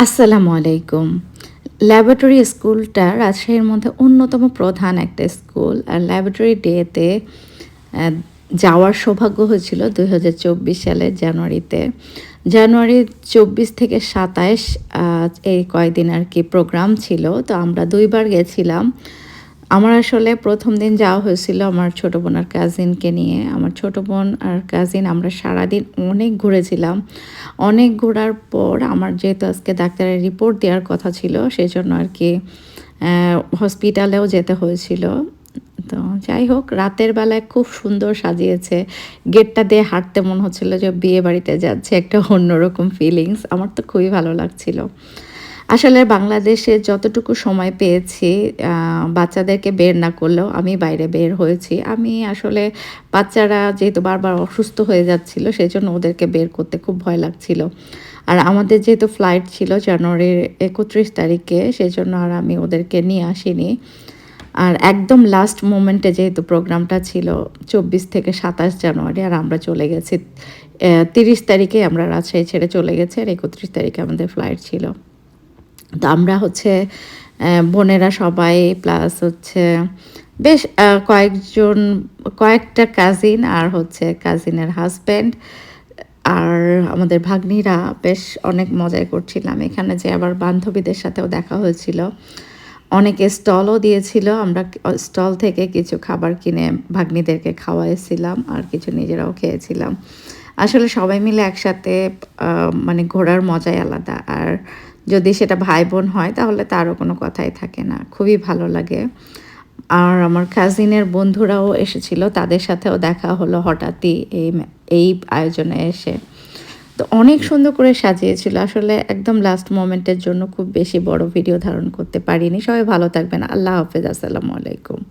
আসসালামু আলাইকুম। ল্যাবরেটরি স্কুলটা রাজশাহীর মধ্যে অন্যতম প্রধান একটা স্কুল আর ল্যাবরেটরি ডেতে যাওয়ার সৌভাগ্য হয়েছিল দুই হাজার চব্বিশ সালের জানুয়ারিতে। জানুয়ারি চব্বিশ থেকে সাতাশ এই কয়দিন আর কি প্রোগ্রাম ছিল। তো আমরা দুইবার গেছিলাম। আমার আসলে প্রথম দিন যাওয়া হয়েছিল আমার ছোটো বোন আর কাজিনকে নিয়ে। আমার ছোটো বোন আর কাজিন আমরা সারাদিন অনেক ঘুরেছিলাম। অনেক ঘোরার পর আমার যেহেতু আজকে ডাক্তারের রিপোর্ট দেওয়ার কথা ছিল সেই জন্য আর কি হসপিটালেও যেতে হয়েছিল। তো যাই হোক, রাতের বেলায় খুব সুন্দর সাজিয়েছে। গেটটা দিয়ে হাঁটতে মনে হচ্ছিল যে বিয়ে বাড়িতে যাচ্ছে, একটা অন্যরকম ফিলিংস আমার তো খুবই ভালো লাগছিল। আসলে বাংলাদেশে যতটুকু সময় পেয়েছি বাচ্চাদেরকে বের না করলেও আমি বাইরে বের হয়েছি। আমি আসলে বাচ্চারা যেহেতু বারবার অসুস্থ হয়ে যাচ্ছিল সেই জন্য ওদেরকে বের করতে খুব ভয় লাগছিল। আর আমাদের যেহেতু ফ্লাইট ছিল জানুয়ারির একত্রিশ তারিখে সেই জন্য আর আমি ওদেরকে নিয়ে আসিনি। আর একদম লাস্ট মোমেন্টে যেহেতু প্রোগ্রামটা ছিল চব্বিশ থেকে সাতাশ জানুয়ারি, আর আমরা চলে গেছি তিরিশ তারিখে আমরা রাজশাহী ছেড়ে চলে গেছি, আর একত্রিশ তারিখে আমাদের ফ্লাইট ছিল। তো আমরা হচ্ছে বোনেরা সবাই প্লাস হচ্ছে বেশ কয়েকজন, কয়েকটা কাজিন আর হচ্ছে কাজিনের হাজব্যান্ড আর আমাদের ভাগ্নিরা বেশ অনেক মজাই করছিলাম। এখানে যে আবার বান্ধবীদের সাথেও দেখা হয়েছিল। অনেকে স্টলও দিয়েছিল। আমরা স্টল থেকে কিছু খাবার কিনে ভাগ্নিদেরকে খাওয়াইছিলাম আর কিছু নিজেরাও খেয়েছিলাম। আসলে সবাই মিলে একসাথে মানে ঘোরার মজাই আলাদা। আর যদি সেটা ভাই বোন হয়, তাহলে তারও কোনো কথাই থাকে না। খুবই ভালো লাগে। আর আমার কাজিনের বন্ধুরাও এসেছিল, তাদের সাথেও দেখা হলো হঠাৎই এই এই আয়োজনে এসে। তো অনেক সুন্দর করে সাজিয়েছিল। আসলে একদম লাস্ট মোমেন্টের জন্য খুব বেশি বড় ভিডিও ধারণ করতে পারিনি। সবাই ভালো থাকবেন। আল্লাহ হাফেজ। আসসালামু আলাইকুম।